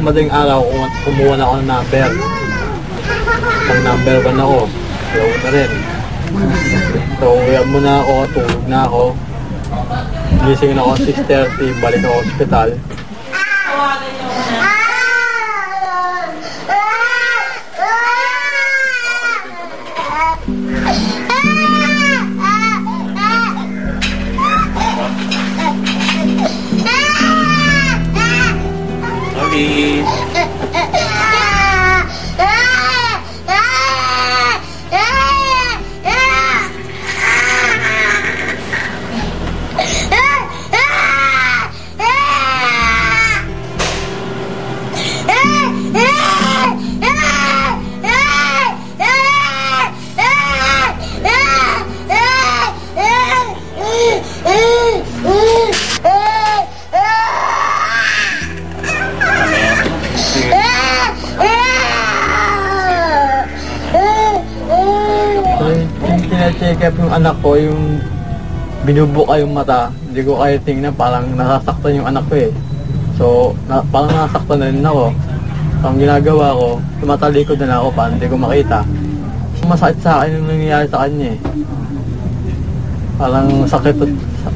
madaling araw, kum- kumuha na ako ng number. Pag number 1 ako, ayaw na rin. So, uwihan mo na ako, tulog na ako. Gising na ako 6.30, balik ako ospital. Yung tine-check up yung anak ko, yung binubuka yung mata, hindi ko kaya tingnan, parang nasasaktan yung anak ko eh. So, na, parang nasasaktan na rin ako. So, ang ginagawa ko, tumatalikod na ako para hindi ko makita. Masakit sa akin yung nangyayari sa kanya eh. Parang sakit,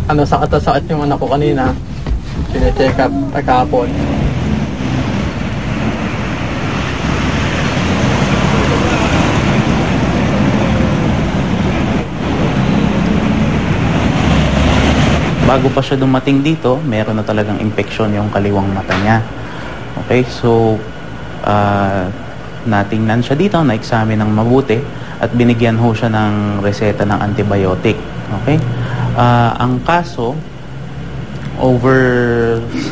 ano, sakit na sakit yung anak ko kanina. Tine-check up kahapon. Bago pa siya dumating dito, meron na talagang infeksyon yung kaliwang mata niya. Okay, so uh, natingnan siya dito, na-examine ng mabuti at binigyan ho siya ng reseta ng antibiotic. Okay? Ah, ang kaso, over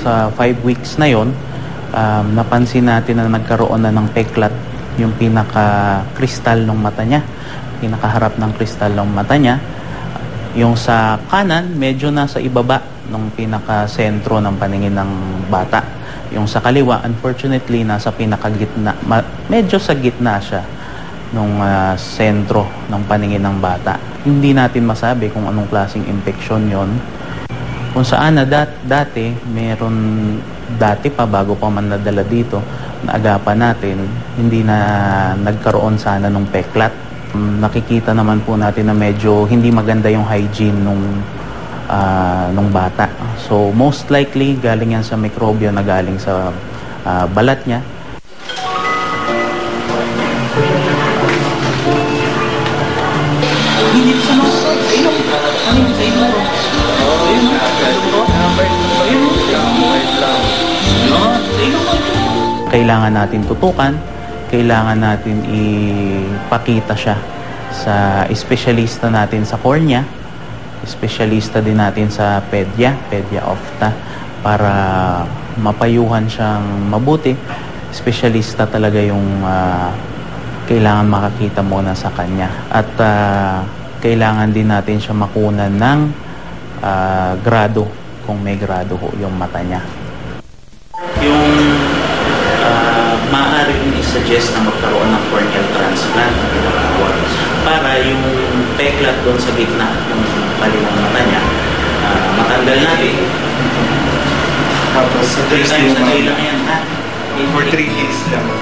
sa 5 weeks na yon, um, napansin natin na nagkaroon na ng peklat yung pinaka-kristal ng mata niya. Pinakaharap ng kristal ng mata niya. Yung sa kanan, medyo nasa ibaba ng pinaka-sentro ng paningin ng bata. Yung sa kaliwa, unfortunately, nasa pinakagitna. Medyo sa gitna siya nung ah, sentro ng paningin ng bata. Hindi natin masabi kung anong klaseng infection yon. Kung saan na dat- dati, meron dati pa bago pa man nadala dito, na agapan natin, hindi na nagkaroon sana nung peklat. Nakikita naman po natin na medyo hindi maganda yung hygiene nung ah, nung bata. So most likely galing yan sa mikrobyo na galing sa ah, balat niya. Kailangan natin tutukan, kailangan natin ipakita siya sa espesyalista natin sa cornea, espesyalista din natin sa pedia, pedia opta, para mapayuhan siyang mabuti. Espesyalista talaga yung ah, kailangan makakita muna sa kanya. At ah, kailangan din natin siya makunan ng ah, grado, kung may grado ho yung mata niya. Yung uh, maaari kong i-suggest na magkaroon ng corneal transplant para yung peklat doon sa gitna yung kaliwang mata niya ah, matanggal natin. Tapos, at 3 least times a day lang yan ha. for 3 days lang.